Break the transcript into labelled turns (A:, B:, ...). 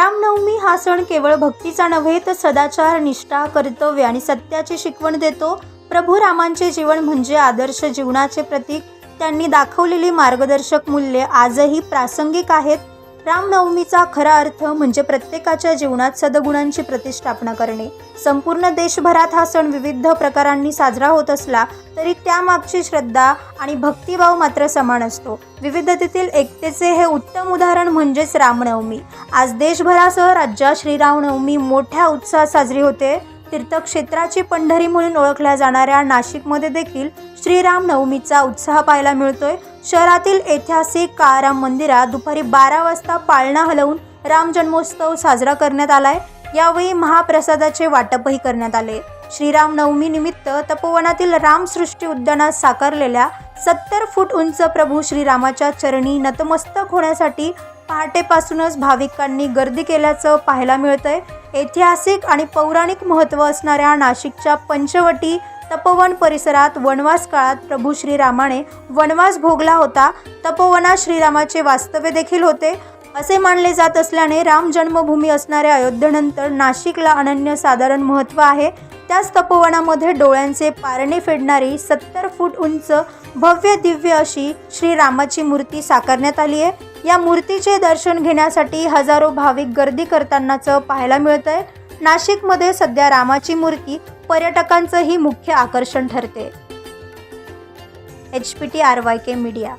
A: रामनवमी हा सण केवळ भक्तीचा नव्हे तर सदाचार निष्ठा कर्तव्य आणि सत्याची शिकवण देतो. प्रभू रामांचे जीवन म्हणजे आदर्श जीवनाचे प्रतीक. त्यांनी दाखवलेली मार्गदर्शक मूल्ये आजही प्रासंगिक आहेत. रामनवमीचा खरा अर्थ म्हणजे प्रत्येकाच्या जीवनात सद्गुणांची प्रतिष्ठापना करणे. संपूर्ण देशभरात हा सण विविध प्रकारांनी साजरा होत असला तरी त्यामागची श्रद्धा आणि भक्तिभाव मात्र समान असतो. विविधतेतील एकतेचे हे उत्तम उदाहरण म्हणजेच रामनवमी. आज देशभरासह राज्यात श्रीरामनवमी मोठ्या उत्साहात साजरी होते. तीर्थक्षेत्राची पंढरी म्हणून ओळखल्या जाणाऱ्या नाशिकमध्ये देखील श्रीराम नवमीचा उत्साह पाहायला मिळतोय. शहरातील ऐतिहासिक काळाराम मंदिरात दुपारी बारा वाजता पाळणा हलवून राम जन्मोत्सव साजरा करण्यात आलाय. यावेळी महाप्रसादाचे वाटपही करण्यात आले. श्रीराम नवमी निमित्त तपोवनातील रामसृष्टी उद्यानात साकारलेल्या सत्तर फूट उंच प्रभू श्रीरामाच्या चरणी नतमस्तक होण्यासाठी पहाटेपासूनच भाविकांनी गर्दी केल्याचं पाहायला मिळतंय. ऐतिहासिक आणि पौराणिक महत्त्व असणाऱ्या नाशिकच्या पंचवटी तपोवन परिसरात वनवास काळात प्रभू श्रीरामाने वनवास भोगला होता. तपोवनात श्रीरामाचे वास्तव्य देखील होते. असे मानले जात असल्याने राम जन्मभूमी असणाऱ्या अयोध्येनंतर नाशिकला अनन्य साधारण महत्त्व आहे. त्याच तपोवनामध्ये डोळ्यांचे पारणे फेडणारी सत्तर फूट उंच भव्य दिव्य अशी श्रीरामाची मूर्ती साकारण्यात आली आहे. या मूर्तीचे दर्शन घेण्यासाठी हजारो भाविक गर्दी करतानाचं पाहायला मिळतंय. नाशिकमध्ये सध्या रामाची मूर्ती पर्यटकांचंही मुख्य आकर्षण ठरते. H P T R Y K media.